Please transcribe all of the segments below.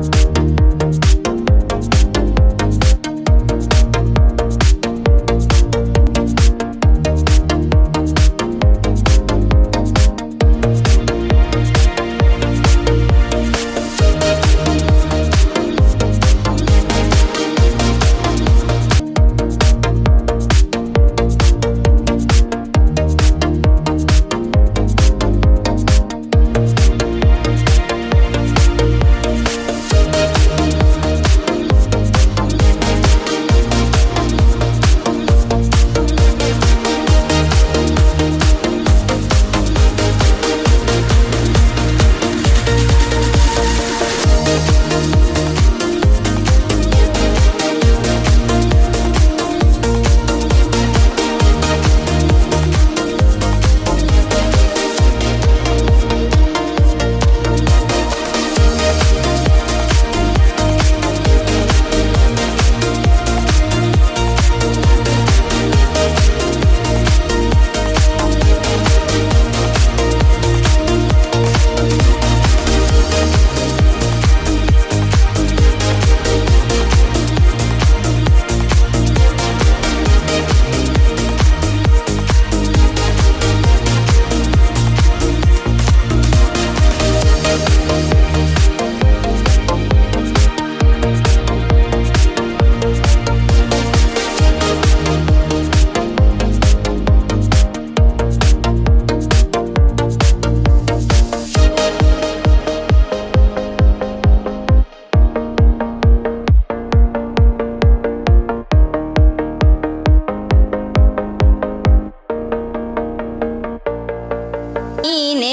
ನೀನೆ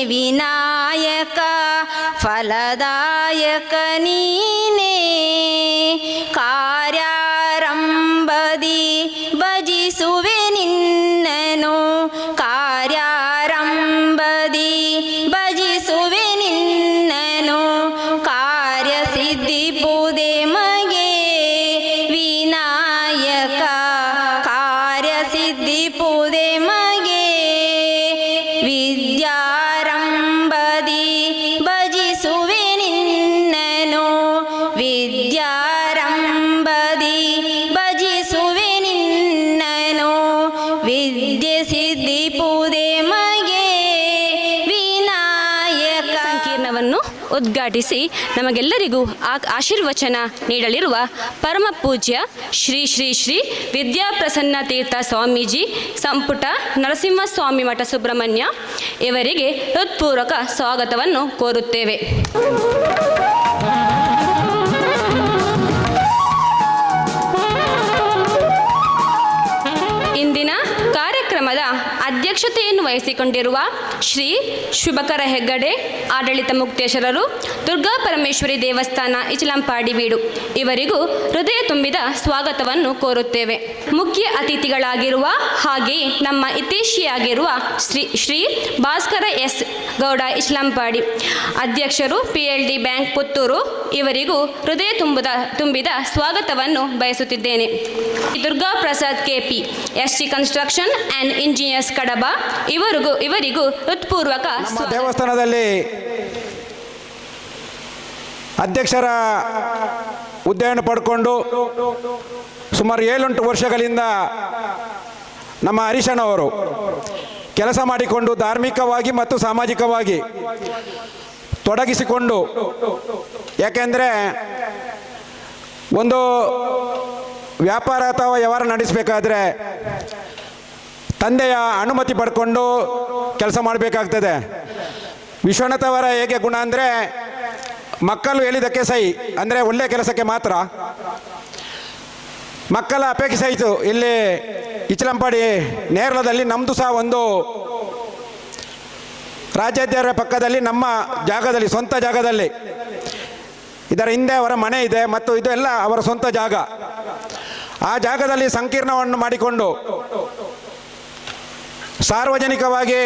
ವಿನಾಯಕ ಫಲದಾಯಕ ನೀನೇ. ಕಾರ್ಯಾರಂಭದಿ ಭಜಿಸುವೆ ನಿನ್ನನು ಕಾರ್ಯಾರಂಭದಿ ಭಜಿಸುವೆ ನಿನ್ನನು ಕಾರ್ಯಸಿದ್ಧಿ ವಿನಾಯಕ ಸಂಕೀರ್ಣವನ್ನು ಉದ್ಘಾಟಿಸಿ ನಮಗೆಲ್ಲರಿಗೂ ಆ ಆಶೀರ್ವಚನ ನೀಡಲಿರುವ ಪರಮ ಪೂಜ್ಯ ಶ್ರೀ ಶ್ರೀ ಶ್ರೀ ವಿದ್ಯಾಪ್ರಸನ್ನ ತೀರ್ಥ ಸ್ವಾಮೀಜಿ ಸಂಪುಟ ನರಸಿಂಹಸ್ವಾಮಿ ಮಠ ಸುಬ್ರಹ್ಮಣ್ಯ, ಇವರಿಗೆ ಹೃತ್ಪೂರ್ವಕ ಸ್ವಾಗತವನ್ನು ಕೋರುತ್ತೇವೆ. ಅಧ್ಯಕ್ಷತೆಯನ್ನು ವಹಿಸಿಕೊಂಡಿರುವ ಶ್ರೀ ಶುಭಕರ ಹೆಗ್ಗಡೆ, ಆಡಳಿತ ಮುಕ್ತೇಶ್ವರರು, ದುರ್ಗಾ ಪರಮೇಶ್ವರಿ ದೇವಸ್ಥಾನ, ಇಚಲಂಪಾಡಿ ಬೀಡು ಇವರಿಗೂ ಹೃದಯ ತುಂಬಿದ ಸ್ವಾಗತವನ್ನು ಕೋರುತ್ತೇವೆ. ಮುಖ್ಯ ಅತಿಥಿಗಳಾಗಿರುವ ಹಾಗೆಯೇ ನಮ್ಮ ಇತೀಶಿಯಾಗಿರುವ ಶ್ರೀ ಶ್ರೀ ಭಾಸ್ಕರ ಎಸ್ ಗೌಡ, ಇಚಲಂಪಾಡಿ ಅಧ್ಯಕ್ಷರು, P L D bank Puttur ಇವರಿಗೂ ಹೃದಯ ತುಂಬದ, ತುಂಬಿದ ಸ್ವಾಗತವನ್ನು ಬಯಸುತ್ತಿದ್ದೇನೆ. Durga Prasad KP S C construction and engineers Kadaba ಇವರಿಗೂ ಇವರಿಗೂ ಹೃತ್ಪೂರ್ವಕ ನಮ್ಮ ದೇವಸ್ಥಾನದಲ್ಲಿ ಅಧ್ಯಕ್ಷರ ಹುದ್ದೆಯನ್ನು ಪಡ್ಕೊಂಡು ಸುಮಾರು ಏಳೆಂಟು ವರ್ಷಗಳಿಂದ ನಮ್ಮ ಹರೀಶಣ್ಣವರು ಕೆಲಸ ಮಾಡಿಕೊಂಡು ಧಾರ್ಮಿಕವಾಗಿ ಮತ್ತು ಸಾಮಾಜಿಕವಾಗಿ ತೊಡಗಿಸಿಕೊಂಡು ಯಾಕೆಂದರೆ ಒಂದು ವ್ಯಾಪಾರ ಅಥವಾ ವ್ಯವಹಾರ ನಡೆಸಬೇಕಾದ್ರೆ ತಂದೆಯ ಅನುಮತಿ ಪಡ್ಕೊಂಡು ಕೆಲಸ ಮಾಡಬೇಕಾಗ್ತದೆ. ವಿಶ್ವನಾಥ ಅವರ ಹೇಗೆ ಗುಣ ಅಂದರೆ ಮಕ್ಕಳು ಹೇಳಿದ್ದಕ್ಕೆ ಸಹಿ, ಅಂದರೆ ಒಳ್ಳೆಯ ಕೆಲಸಕ್ಕೆ ಮಾತ್ರ. ಮಕ್ಕಳ ಅಪೇಕ್ಷೆ ಆಯಿತು ಇಲ್ಲಿ ಇಚಲಂಪಾಡಿ ನೇರಳದಲ್ಲಿ ನಮ್ಮದು ಸಹ ಒಂದು ರಾಜ್ಯಾಧ್ಯರ ಪಕ್ಕದಲ್ಲಿ ನಮ್ಮ ಜಾಗದಲ್ಲಿ, ಸ್ವಂತ ಜಾಗದಲ್ಲಿ. ಇದರ ಹಿಂದೆ ಅವರ ಮನೆ ಇದೆ ಮತ್ತು ಇದೆಲ್ಲ ಅವರ ಸ್ವಂತ ಜಾಗ. ಆ ಜಾಗದಲ್ಲಿ ಸಂಕೀರ್ಣವನ್ನು ಮಾಡಿಕೊಂಡು ಸಾರ್ವಜನಿಕವಾಗಿ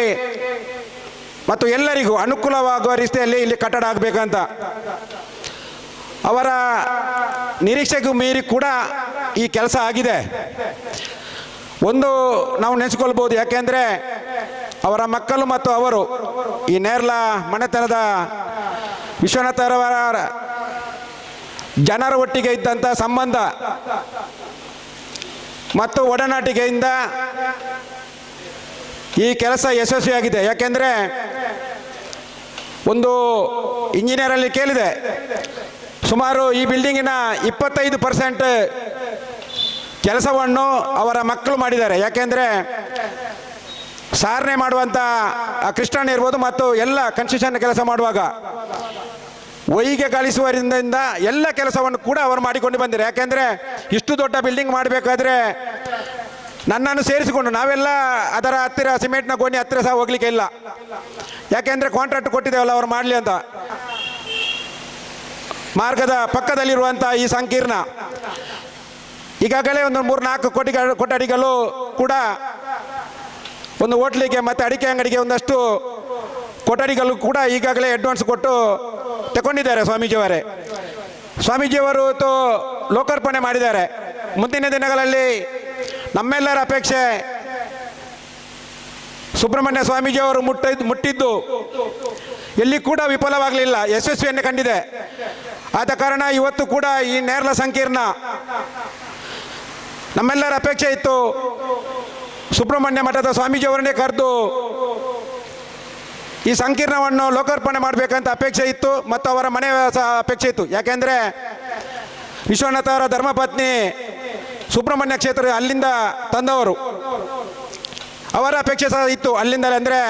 ಮತ್ತು ಎಲ್ಲರಿಗೂ ಅನುಕೂಲವಾಗುವ ರೀತಿಯಲ್ಲಿ ಇಲ್ಲಿ ಕಟ್ಟಡ ಆಗಬೇಕಂತ. ಅವರ ನಿರೀಕ್ಷೆಗೂ ಮೀರಿ ಕೂಡ ಈ ಕೆಲಸ ಆಗಿದೆ. ಒಂದು ನಾವು ನೆನೆಸ್ಕೊಳ್ಬೋದು, ಯಾಕೆಂದರೆ ಅವರ ಮಕ್ಕಳು ಮತ್ತು ಅವರು ಈ ನೇರ್ಲ ಮನೆತನದ ವಿಶ್ವನಾಥರವರ ಜನರ ಒಟ್ಟಿಗೆ ಇದ್ದಂಥ ಸಂಬಂಧ ಮತ್ತು ಒಡನಾಟಿಕೆಯಿಂದ ಈ ಕೆಲಸ ಯಶಸ್ವಿಯಾಗಿದೆ. ಯಾಕೆಂದರೆ ಒಂದು ಇಂಜಿನಿಯರಲ್ಲಿ ಕೇಳಿದೆ, ಸುಮಾರು ಈ ಬಿಲ್ಡಿಂಗಿನ ಇಪ್ಪತ್ತೈದು ಪರ್ಸೆಂಟ್ ಕೆಲಸವನ್ನು ಅವರ ಮಕ್ಕಳು ಮಾಡಿದ್ದಾರೆ. ಯಾಕೆಂದರೆ ಸಾರಣೆ ಮಾಡುವಂಥ ಕೃಷ್ಣನ್ ಇರ್ಬೋದು ಮತ್ತು ಎಲ್ಲ ಕನ್ಸ್ಟ್ರಕ್ಷನ್ ಕೆಲಸ ಮಾಡುವಾಗ ಒಯ್ಗೆ ಕಳಿಸುವರಿಂದ ಎಲ್ಲ ಕೆಲಸವನ್ನು ಕೂಡ ಅವರು ಮಾಡಿಕೊಂಡು ಬಂದಿದ್ದಾರೆ. ಯಾಕೆಂದರೆ ಇಷ್ಟು ದೊಡ್ಡ ಬಿಲ್ಡಿಂಗ್ ಮಾಡಬೇಕಾದ್ರೆ ನನ್ನನ್ನು ಸೇರಿಸಿಕೊಂಡು ನಾವೆಲ್ಲ ಅದರ ಹತ್ತಿರ, ಸಿಮೆಂಟ್ನ ಗೋಣಿ ಹತ್ತಿರ ಸಹ ಹೋಗ್ಲಿಕ್ಕೆ ಇಲ್ಲ. ಯಾಕೆಂದರೆ ಕಾಂಟ್ರಾಕ್ಟ್ ಕೊಟ್ಟಿದ್ದೇವಲ್ಲ, ಅವ್ರು ಮಾಡಲಿ ಅಂತ. ಮಾರ್ಗದ ಪಕ್ಕದಲ್ಲಿರುವಂಥ ಈ ಸಂಕೀರ್ಣ. ಈಗಾಗಲೇ ಒಂದು ಮೂರು ನಾಲ್ಕು ಕೋಟಿ ಕೊಠಡಿಗಳು ಕೂಡ ಒಂದು ಹೋಟ್ಲಿಗೆ ಮತ್ತು ಅಡಿಕೆ ಅಂಗಡಿಗೆ ಒಂದಷ್ಟು ಕೊಠಡಿಗಳು ಕೂಡ ಈಗಾಗಲೇ ಅಡ್ವಾನ್ಸ್ ಕೊಟ್ಟು ತಗೊಂಡಿದ್ದಾರೆ ಸ್ವಾಮೀಜಿಯವರೇ. ಸ್ವಾಮೀಜಿಯವರು ತೋ ಲೋಕಾರ್ಪಣೆ ಮಾಡಿದ್ದಾರೆ. ಮುಂದಿನ ದಿನಗಳಲ್ಲಿ ನಮ್ಮೆಲ್ಲರ ಅಪೇಕ್ಷೆ. ಸುಬ್ರಹ್ಮಣ್ಯ ಸ್ವಾಮೀಜಿ ಅವರು ಮುಟ್ಟ, ಮುಟ್ಟಿದ್ದು. ಎಲ್ಲಿ ಕೂಡ ವಿಫಲವಾಗಲಿಲ್ಲ. ಯಶಸ್ವಿಯನ್ನು ಕಂಡಿದೆ. ಆದ ಕಾರಣ ಇವತ್ತು ಕೂಡ ಈ ನೇರಲ ಸಂಕೀರ್ಣ ನಮ್ಮೆಲ್ಲರ ಅಪೇಕ್ಷೆ ಇತ್ತು. ಸುಬ್ರಹ್ಮಣ್ಯ ಮಠದ ಸ್ವಾಮೀಜಿಯವರನ್ನೇ ಕರೆದು ಈ ಸಂಕೀರ್ಣವನ್ನು ಲೋಕಾರ್ಪಣೆ ಮಾಡಬೇಕಂತ ಅಪೇಕ್ಷೆ ಇತ್ತು. ಮತ್ತು ಅವರ ಮನೆ ಸಹ ಅಪೇಕ್ಷೆ ಇತ್ತು. ಯಾಕೆಂದರೆ ವಿಶ್ವನಾಥ ಅವರ ಧರ್ಮಪತ್ನಿ ಸುಬ್ರಹ್ಮಣ್ಯ ಕ್ಷೇತ್ರ ಅಲ್ಲಿಂದ ತಂದವರು. ಅವರ ಅಪೇಕ್ಷೆ ಸಹ ಇತ್ತು ಅಲ್ಲಿಂದ ಅಂದರೆ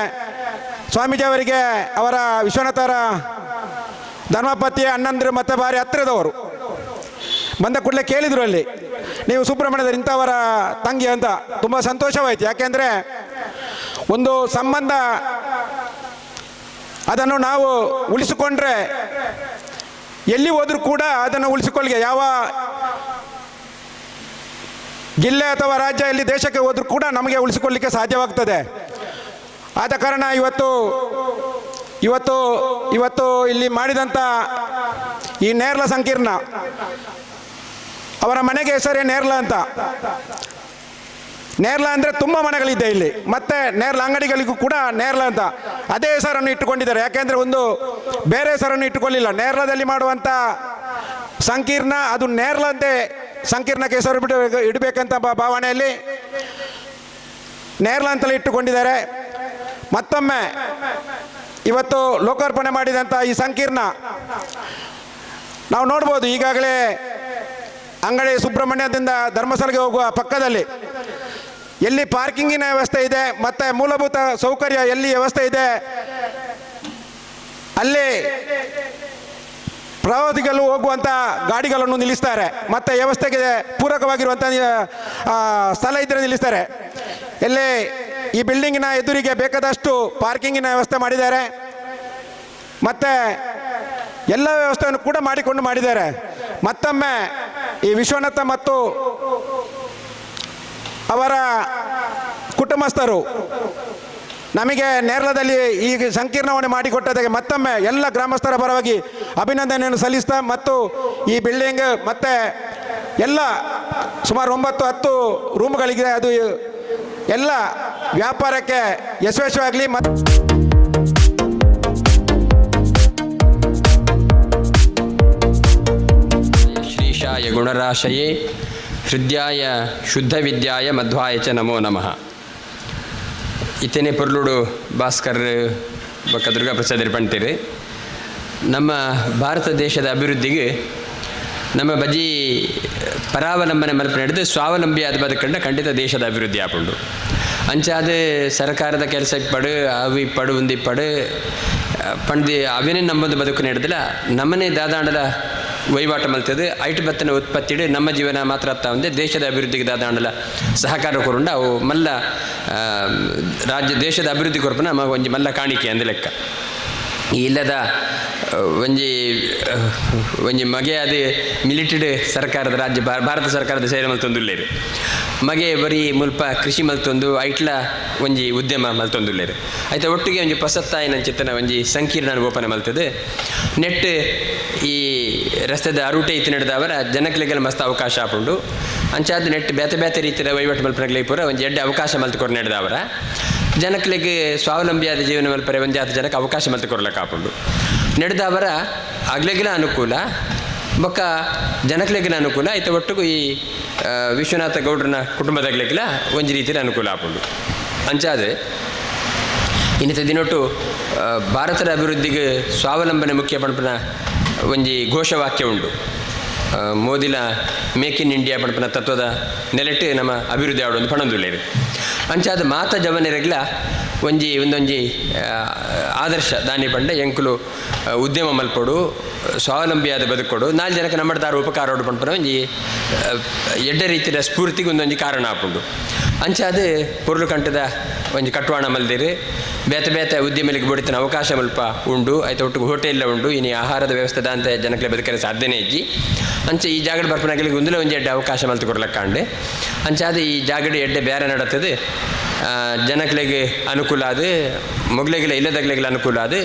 ಸ್ವಾಮೀಜಿ ಅವರಿಗೆ ಅವರ ವಿಶ್ವನಾಥರ ಧರ್ಮಪತಿ ಅಣ್ಣಂದ್ರ ಮತ್ತೆ ಭಾರಿ ಹತ್ತಿರದವರು. ಬಂದ ಕೂಡಲೇ ಕೇಳಿದರು ಅಲ್ಲಿ, ನೀವು ಸುಬ್ರಹ್ಮಣ್ಯದ ಇಂಥವರ ತಂಗಿ ಅಂತ ತುಂಬ ಸಂತೋಷವಾಯಿತು. ಯಾಕೆಂದರೆ ಒಂದು ಸಂಬಂಧ ಅದನ್ನು ನಾವು ಉಳಿಸಿಕೊಂಡ್ರೆ ಎಲ್ಲಿ ಹೋದರೂ ಕೂಡ ಅದನ್ನು ಉಳಿಸಿಕೊಳ್ಳಿಗೆ ಯಾವ ಜಿಲ್ಲೆ ಅಥವಾ ರಾಜ್ಯ ಇಲ್ಲಿ ದೇಶಕ್ಕೆ ಹೋದರೂ ಕೂಡ ನಮಗೆ ಉಳಿಸಿಕೊಳ್ಳಿಕ್ಕೆ ಸಾಧ್ಯವಾಗ್ತದೆ. ಆದ ಕಾರಣ ಇವತ್ತು ಇವತ್ತು ಇವತ್ತು ಇಲ್ಲಿ ಮಾಡಿದಂಥ ಈ ನೇರ್ಲ ಸಂಕೀರ್ಣ, ಅವರ ಮನೆಗೆ ಹೆಸರೇ ನೇರ್ಲ ಅಂತ. ನೇರ್ಲ ಅಂದರೆ ತುಂಬ ಮನೆಗಳಿದೆ ಇಲ್ಲಿ. ಮತ್ತೆ ನೇರ್ಲ ಅಂಗಡಿಗಳಿಗೂ ಕೂಡ ನೇರ್ಲ ಅಂತ. ಅದೇ ಹೆಸರನ್ನು ಇಟ್ಟುಕೊಂಡಿದ್ದಾರೆ. ಯಾಕೆಂದರೆ ಒಂದು ಬೇರೆ ಹೆಸರನ್ನು ಇಟ್ಟುಕೊಳ್ಳಿಲ್ಲ. ನೇರ್ಲದಲ್ಲಿ ಮಾಡುವಂಥ ಸಂಕೀರ್ಣ ಅದು ನೇರ್ಲ ಸಂಕೀರ್ಣಕ್ಕೆ ಹೆಸರು ಬಿಟ್ಟು ಇಡಬೇಕಂತ ಭಾವನೆಯಲ್ಲಿ ನೇರ್ಲಾಂತಲ್ಲಿ ಇಟ್ಟುಕೊಂಡಿದ್ದಾರೆ. ಮತ್ತೊಮ್ಮೆ ಇವತ್ತು ಲೋಕಾರ್ಪಣೆ ಮಾಡಿದಂಥ ಈ ಸಂಕೀರ್ಣ, ನಾವು ನೋಡ್ಬೋದು ಈಗಾಗಲೇ ಅಂಗಡಿ ಸುಬ್ರಹ್ಮಣ್ಯದಿಂದ ಧರ್ಮಸ್ಥಳಕ್ಕೆ ಹೋಗುವ ಪಕ್ಕದಲ್ಲಿ ಎಲ್ಲಿ ಪಾರ್ಕಿಂಗಿನ ವ್ಯವಸ್ಥೆ ಇದೆ, ಮತ್ತು ಮೂಲಭೂತ ಸೌಕರ್ಯ ಎಲ್ಲಿ ವ್ಯವಸ್ಥೆ ಇದೆ, ಅಲ್ಲಿ ಪ್ರವಾಸಿಗರು ಹೋಗುವಂಥ ಗಾಡಿಗಳನ್ನು ನಿಲ್ಲಿಸ್ತಾರೆ. ಮತ್ತು ವ್ಯವಸ್ಥೆಗೆ ಪೂರಕವಾಗಿರುವಂಥ ಸ್ಥಳ ಇದ್ದರೆ ನಿಲ್ಲಿಸ್ತಾರೆ. ಇಲ್ಲಿ ಈ ಬಿಲ್ಡಿಂಗಿನ ಎದುರಿಗೆ ಬೇಕಾದಷ್ಟು ಪಾರ್ಕಿಂಗಿನ ವ್ಯವಸ್ಥೆ ಮಾಡಿದ್ದಾರೆ. ಮತ್ತು ಎಲ್ಲ ವ್ಯವಸ್ಥೆಯನ್ನು ಕೂಡ ಮಾಡಿಕೊಂಡು ಮಾಡಿದ್ದಾರೆ. ಮತ್ತೊಮ್ಮೆ ಈ ವಿಶ್ವನಾಥ ಮತ್ತು ಅವರ ಕುಟುಂಬಸ್ಥರು ನಮಗೆ ನೇರಳದಲ್ಲಿ ಈ ಸಂಕೀರ್ಣವನ್ನು ಮಾಡಿಕೊಟ್ಟದಕ್ಕೆ ಮತ್ತೊಮ್ಮೆ ಎಲ್ಲ ಗ್ರಾಮಸ್ಥರ ಪರವಾಗಿ ಅಭಿನಂದನೆಯನ್ನು ಸಲ್ಲಿಸ್ತಾ ಮತ್ತು ಈ ಬಿಲ್ಡಿಂಗ್ ಮತ್ತೆ ಎಲ್ಲ ಸುಮಾರು ಒಂಬತ್ತು ಹತ್ತು ರೂಮ್ಗಳಿಗೆ ಅದು ಎಲ್ಲ ವ್ಯಾಪಾರಕ್ಕೆ ಯಶಸ್ವಿಯಾಗಲಿ ಮತ್ತು ಶ್ರೀಶಾಯ ಗುಣರಾಶಯೇ, ಹೃದಯಾಯ ಶುದ್ಧ ವಿದ್ಯಾಯ ಮಧ್ವಾಯ ಚ ನಮೋ ನಮಃ. ಇತ್ತೇನೆ ಪೊರ್ಲುಡು ಭಾಸ್ಕರ್ ಬೊಕ್ಕ ದುರ್ಗಾ ಪ್ರಸಾದ್ ಪಂಡ್ತೀರಿ ನಮ್ಮ ಭಾರತ ದೇಶದ ಅಭಿವೃದ್ಧಿಗೆ ನಮ್ಮ ಬಜಿ ಪರಾವಲಂಬನೆ ಮಲ್ಪ ನಡೆದು ಸ್ವಾವಲಂಬಿ ಆದ ಬದುಕಂಡ ಖಂಡಿತ ದೇಶದ ಅಭಿವೃದ್ಧಿ ಆಪುಂಡು ಅಂಚಾದ ಸರ್ಕಾರದ ಕೆಲಸ ಇಪ್ಪಡು ಅವು ಇಪ್ಪಡು ಒಂದು ಇಪ್ಪಡು ಪಂಡ್ದು, ಅವೇನೇ ನಮ್ಮದು ಬದುಕು ನಡೆದಿಲ್ಲ. ನಮ್ಮನೇ ದಾದಾಂಡದ ವಹಿವಾಟು ಮಲ್ತದೆ ಐಟ್ ಬತ್ತನ ಉತ್ಪತ್ತಿ ನಮ್ಮ ಜೀವನ ಮಾತ್ರ ಅತ್ತ ಒಂದೇ. ದೇಶದ ಅಭಿವೃದ್ಧಿಗೆ ದಾದಾಂಡಲ ಸಹಕಾರ ಕೊರುಂಡ ಅವು ಮಲ್ಲ ರಾಜ್ಯ, ದೇಶದ ಅಭಿವೃದ್ಧಿ ಕೊರಪನ ನಮ್ಮ ಒಂಜಿ ಮಲ್ಲ ಕಾಣಿಕೆ ಅಂದ ಲೆಕ್ಕ. ಇಲ್ಲದ ಒಂಜಿ ಒಂಜಿ ಮಗೆ ಮಿಲಿಟರಿ ಮಿಲಿಟೆಡ್ ಸರ್ಕಾರದ ರಾಜ್ಯ ಭಾರತ ಸರ್ಕಾರದ ಸೇವೆ ಮಲ್ತೊಂದುಲ್ಲೇರು ಮಗೆ ಬರೀ ಮುಲ್ಪ ಕೃಷಿ ಮಲ್ತೊಂದು, ಐಟ್ಲ ಒಂಜಿ ಉದ್ಯಮ ಮಲ್ತೊಂದುಲ್ಲೇರು ಆಯ್ತು ಒಟ್ಟಿಗೆ ಒಂಜಿ ಪ್ರಸತ್ತಾಯಿನ ಚಿತ್ತನ ಒಂಜಿ ಸಂಕೀರ್ಣ ಗೋಪನೆ ಮಲ್ತದೆ. ನೆಟ್ ಈ ರಸ್ತೆದ ಅರೂಟೆ ಇತ್ತು ನಡೆದವರ ಜನಕ್ಲೆಗೆಲ್ಲ ಮಸ್ತ್ ಅವಕಾಶ ಆಪುಂಡು. ಅಂಚಾದ ನೆಟ್ ಬೇತೆ ಬೇತೆ ರೀತಿಯ ವಹಿವಾಟು ಮಲ್ಪನಗಳಿಗೆ ಪೂರ ಒಂದು ಎಡ್ಡೆ ಅವಕಾಶ ಮಲ್ತುಕೊರು ನಡೆದವರ ಜನಕ್ಲಿಗೆ ಸ್ವಾವಲಂಬಿಯಾದ ಜೀವನ ಮಲ್ಪರೆ ಒಂದು ಆತ ಜನಕ್ಕೆ ಅವಕಾಶ ಮಲ್ತುಕೊಡ್ಲಕ್ಕೆ ಆಪುಂಡು. ನಡೆದವರ ಆಗ್ಲೇಗಿನ ಅನುಕೂಲ, ಬೊಕ್ಕ ಜನಕ್ಲೆಗಿನ ಅನುಕೂಲ, ಐತ ಒಟ್ಟಿಗೂ ಈ ವಿಶ್ವನಾಥ ಗೌಡ್ರನ ಕುಟುಂಬದಾಗ್ಲಿಕ್ಕಿಲ್ಲ ಒಂದು ರೀತಿಯ ಅನುಕೂಲ ಆಪುಂಡು. ಅಂಚಾದೆ, ಇನ್ನಿತ ದಿನೊಟ್ಟು ಭಾರತದ ಅಭಿವೃದ್ಧಿಗೆ ಸ್ವಾವಲಂಬನೆ ಮುಖ್ಯ ಪಣಪನ ಒಂಜಿ ಘೋಷವಾಕ್ಯ ಉಂಡು ಮೋದಿಲ ಮೇಕ್ ಇನ್ ಇಂಡಿಯಾ ಪಣಪನ ತತ್ವದ ನೆಲೆಟ್ಟು ನಮ್ಮ ಅಭಿವೃದ್ಧಿ ಆಡೋದು ಪಣಂದುಲ್ಲೇರು ಅಂಚಾದ ಮಾತ ಜವನೆರಗಿಲ ಒಂಜಿ ಒಂದೊಂಜಿ ಆ, ಆದರ್ಶ ದಾನಿ ಪಂಡ ಎಂಕುಲು ಉದ್ಯಮ ಮಲ್ಪಡು ಸ್ವಾವಲಂಬಿಯಾದ ಬದುಕೊಡು. ನಾಲ್ಕು ಜನಕ್ಕೆ ನಮ್ಮ ದಾರ ಉಪಕಾರ ಪಂಪನ ಒಂಜಿ ಎಡ್ಡ ರೀತಿಯ ಸ್ಫೂರ್ತಿಗೆ ಒಂದೊಂಜಿ ಕಾರಣ ಆಪುಂಡು ಅಂಚಾದ ಪೊರ್ಲು ಕಂಟದ ಒಂಜಿ ಕಟ್ವಾಣ ಮಲ್ದಿರಿ. ಬೇತೆ ಬೇತೆ ಉದ್ಯಮಿಗೆ ಬಡಿತಿನ ಅವಕಾಶ ಮಲ್ಪ ಉಂಡು. ಆಯ್ತು ಒಟ್ಟು ಹೋಟೆಲ್ಲ ಉಂಡು. ಇನಿ ಆಹಾರದ ವ್ಯವಸ್ಥೆ ಅಂತ ಜನಕ್ಕೆ ಬದುಕರೆ ಸಾಧ್ಯನೇ ಇಜ್ಜಿ. ಅಂಚೆ ಈ ಜಾಗಡ ಬರ್ಪನಾಗಲಿಗೆ ಒಂದಲೇ ಒಂಜಿ ಎಡ್ಡೆ ಅವಕಾಶ ಮಲ್ತು ಕೊಡ್ಲಕ್ಕಾಂಡೆ ಅಂಚಾದ ಈ ಜಾಗಡಿ ಎಡ್ಡೆ ಬೇರೆ ನಡತದೆ ಜನಗಳಿಗೆ ಅನುಕೂಲ ಅದು ಮೊಗ್ಲೆಗಿಲ್ಲ ಇಲ್ಲದಗ್ಲೆಗಿಲ್ಲ ಅನುಕೂಲ ಅದು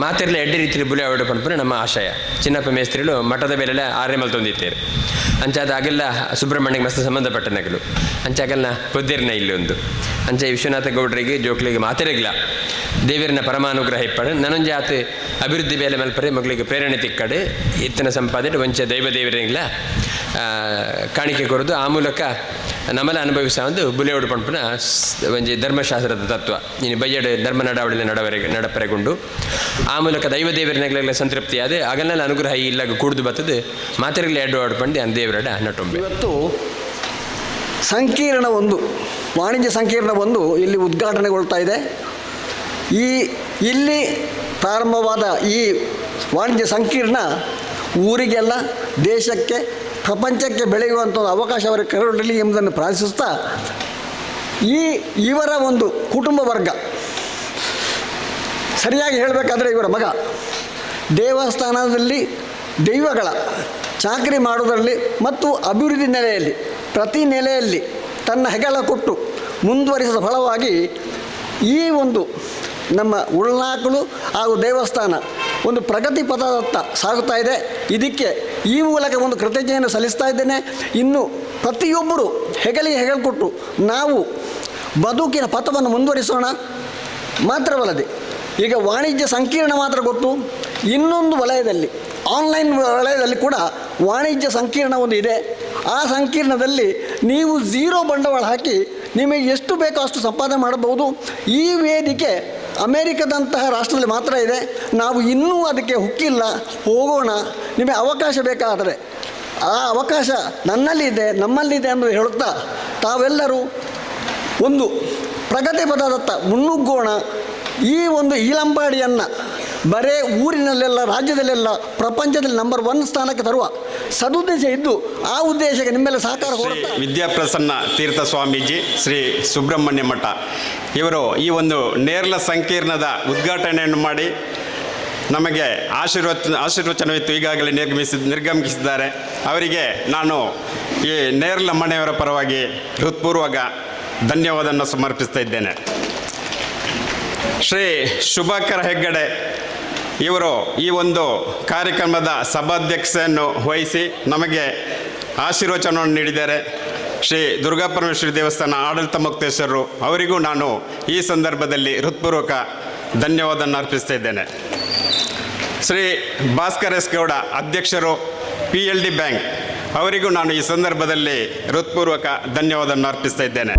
ಮಾತಿರಲಿ ಎಡ್ಡೆ ರೀತಿಯಲ್ಲಿ ಬುಲೆ ಆವಡು ಪಂಪನೆ ನಮ್ಮ ಆಶಯ. ಚಿನ್ನಪ್ಪ ಮೇಸ್ತ್ರಿಗಳು ಮಠದ ಮೇಲೆಲ್ಲ ಆರೆ ಮಲ್ ತಂದಿತ್ತೇರು ಅಂಚಾದ ಆಗೆಲ್ಲ ಸುಬ್ರಹ್ಮಣ್ಯಕ್ಕೆ ಮಸ್ತ್ ಸಂಬಂಧಪಟ್ಟ ನಗಲು. ಪೊದ್ದೇರಿನ ಇಲ್ಲಿ ಒಂದು. ಅಂಚೆ ವಿಶ್ವನಾಥ ಗೌಡ್ರಿಗೆ ಜೋಕ್ಲಿಗೆ ಮಾತಿರಗಿಲ್ಲ ದೇವರಿನ ಪರಮಾನುಗ್ರಹ ಇಪ್ಪಡು ನನೊಂಜಿ ಆತ ಅಭಿವೃದ್ಧಿ ಬೇಲೆ ಮಲ್ಪರೆ ಮಗಳಿಗೆ ಪ್ರೇರಣೆ ತಿಕ್ಕಡೆ. ಇತ್ತನ ಸಂಪಾದನೆ ವಂಚ ದೈವ ದೇವರಿಗಿಲ್ಲ ಕಾಣಿಕೆ ಕೊರದು ಆ ಮೂಲಕ ನಮ್ಮಲ್ಲ ಅನುಭವಿಸ ಒಂದು ಬುಲೆಯೋಡು ಪಂಪನ ಒಂಜಿ ಧರ್ಮಶಾಸ್ತ್ರದ ತತ್ವ. ಇನ್ನು ಬಯ್ಯಡು ಧರ್ಮ ನಡಾವಳಿನ ನಡವರೆ ನಡಪರೆಗೊಂಡು. ಆ ಮೂಲಕ ದೈವ ದೇವರಿನಗಲೆಲ್ಲ ಸಂತೃಪ್ತಿ ಆದ ಅಗಲ್ನಲ್ಲಿ ಅನುಗ್ರಹ ಇಲ್ಲಾಗ ಕೂಡ್ದು ಬರ್ತದೆ. ಎರಡು ಆಡು ಪಂಡಿ ಅನ್ ದೇವರಡ ನಟೊಂಬೆ ಇವತ್ತು ಸಂಕೀರ್ಣ ಒಂದು, ವಾಣಿಜ್ಯ ಸಂಕೀರ್ಣ ಒಂದು ಇಲ್ಲಿ ಉದ್ಘಾಟನೆಗೊಳ್ತಾ ಇದೆ. ಈ ಇಲ್ಲಿ ಪ್ರಾರಂಭವಾದ ಈ ವಾಣಿಜ್ಯ ಸಂಕೀರ್ಣ ಊರಿಗೆಲ್ಲ, ದೇಶಕ್ಕೆ ಪ್ರಪಂಚಕ್ಕೆ ಬೆಳೆಯುವಂಥ ಒಂದು ಅವಕಾಶ ಅವರಿಗೆ ಕರುಣಲಿ ಎಂಬುದನ್ನು ಪ್ರಾರ್ಥಿಸುತ್ತಾ, ಈ ಇವರ ಒಂದು ಕುಟುಂಬ ವರ್ಗ, ಸರಿಯಾಗಿ ಹೇಳಬೇಕಾದ್ರೆ ಇವರ ಮಗ, ದೇವಸ್ಥಾನದಲ್ಲಿ ದೈವಗಳ ಚಾಕರಿ ಮಾಡುವುದರಲ್ಲಿ ಮತ್ತು ಅಭಿವೃದ್ಧಿ ನೆಲೆಯಲ್ಲಿ, ಪ್ರತಿ ನೆಲೆಯಲ್ಲಿ ತನ್ನ ಹೆಗಲ ಕೊಟ್ಟು ಮುಂದುವರಿಸಿದ ಫಲವಾಗಿ ಈ ಒಂದು ನಮ್ಮ ಉಳ್ನಾಕಲು ಹಾಗೂ ದೇವಸ್ಥಾನ ಒಂದು ಪ್ರಗತಿ ಪಥದತ್ತ ಸಾಗುತ್ತಾ ಇದೆ. ಇದಕ್ಕೆ ಈ ಮೂಲಕ ಒಂದು ಕೃತಜ್ಞತೆಯನ್ನು ಸಲ್ಲಿಸ್ತಾ ಇದ್ದೇನೆ. ಇನ್ನು ಪ್ರತಿಯೊಬ್ಬರು ಹೆಗಲಿಗೆ ಹೆಗಲು ಕೊಟ್ಟು ನಾವು ಬದುಕಿನ ಪಥವನ್ನು ಮುಂದುವರಿಸೋಣ. ಮಾತ್ರವಲ್ಲದೆ ಈಗ ವಾಣಿಜ್ಯ ಸಂಕೀರ್ಣ ಮಾತ್ರ ಗೊತ್ತು. ಇನ್ನೊಂದು ವಲಯದಲ್ಲಿ, ಆನ್ಲೈನ್ ವಲಯದಲ್ಲಿ ಕೂಡ ವಾಣಿಜ್ಯ ಸಂಕೀರ್ಣ ಒಂದು ಇದೆ. ಆ ಸಂಕೀರ್ಣದಲ್ಲಿ ನೀವು ಝೀರೋ ಬಂಡವಾಳ ಹಾಕಿ ನಿಮಗೆ ಎಷ್ಟು ಬೇಕೋ ಅಷ್ಟು ಸಂಪಾದನೆ ಮಾಡಬಹುದು. ಈ ವೇದಿಕೆ ಅಮೇರಿಕದಂತಹ ರಾಷ್ಟ್ರದಲ್ಲಿ ಮಾತ್ರ ಇದೆ. ನಾವು ಇನ್ನೂ ಅದಕ್ಕೆ ಹುಕ್ಕಿಲ್ಲ. ಹೋಗೋಣ. ನಿಮಗೆ ಅವಕಾಶ ಬೇಕಾದರೆ. ಆ ಅವಕಾಶ ನನ್ನಲ್ಲಿದೆ ನಮ್ಮಲ್ಲಿದೆ ಎಂದು ಹೇಳುತ್ತಾ ತಾವೆಲ್ಲರೂ ಒಂದು ಪ್ರಗತಿ ಪದದತ್ತ ಮುನ್ನುಗ್ಗೋಣ. ಈ ಒಂದು ಈಲಂಪಾಡಿಯನ್ನು ಬರೇ ಊರಿನಲ್ಲೆಲ್ಲ ರಾಜ್ಯದಲ್ಲೆಲ್ಲ ಪ್ರಪಂಚದಲ್ಲಿ ನಂಬರ್ ಒನ್ ಸ್ಥಾನಕ್ಕೆ ತರುವ ಸದುದ್ದೇಶ ಇದ್ದು ಆ ಉದ್ದೇಶಕ್ಕೆ ನಿಮ್ಮೆಲ್ಲ ಸಹಕಾರ ವಿದ್ಯಾಪ್ರಸನ್ನ ತೀರ್ಥ ಸ್ವಾಮೀಜಿ ಶ್ರೀ ಸುಬ್ರಹ್ಮಣ್ಯ ಮಠ. ಇವರು ಈ ಒಂದು ನೇರ್ಲ ಸಂಕೀರ್ಣದ ಉದ್ಘಾಟನೆಯನ್ನು ಮಾಡಿ ನಮಗೆ ಆಶೀರ್ವಚ ಆಶೀರ್ವಚನವಿತ್ತು ಈಗಾಗಲೇ ನಿರ್ಗಮಿಸಿ ನಿರ್ಗಮಿಸಿದ್ದಾರೆ. ಅವರಿಗೆ ನಾನು ಈ ನೇರ್ಲ ಮನೆಯವರ ಪರವಾಗಿ ಹೃತ್ಪೂರ್ವಕ ಧನ್ಯವಾದವನ್ನು ಸಮರ್ಪಿಸ್ತಾ ಇದ್ದೇನೆ. ಶ್ರೀ ಶುಭಕರ ಹೆಗ್ಗಡೆ ಇವರು ಈ ಒಂದು ಕಾರ್ಯಕ್ರಮದ ಸಭಾಧ್ಯಕ್ಷೆಯನ್ನು ವಹಿಸಿ ನಮಗೆ ಆಶೀರ್ವಚನವನ್ನು ನೀಡಿದ್ದಾರೆ. ಶ್ರೀ ದುರ್ಗಾ ಪರಮೇಶ್ವರಿ ದೇವಸ್ಥಾನ ಆಡಳಿತ ಮುಕ್ತೇಶ್ವರರು, ಅವರಿಗೂ ನಾನು ಈ ಸಂದರ್ಭದಲ್ಲಿ ಹೃತ್ಪೂರ್ವಕ ಧನ್ಯವಾದವನ್ನು ಅರ್ಪಿಸ್ತಾ ಶ್ರೀ ಭಾಸ್ಕರ್ ಎಸ್ ಗೌಡ ಅಧ್ಯಕ್ಷರು ಪಿ ಎಲ್ ಡಿ ಬ್ಯಾಂಕ್ ಅವರಿಗೂ ನಾನು ಈ ಸಂದರ್ಭದಲ್ಲಿ ಹೃತ್ಪೂರ್ವಕ ಧನ್ಯವಾದವನ್ನು ಅರ್ಪಿಸ್ತಾ ಇದ್ದೇನೆ.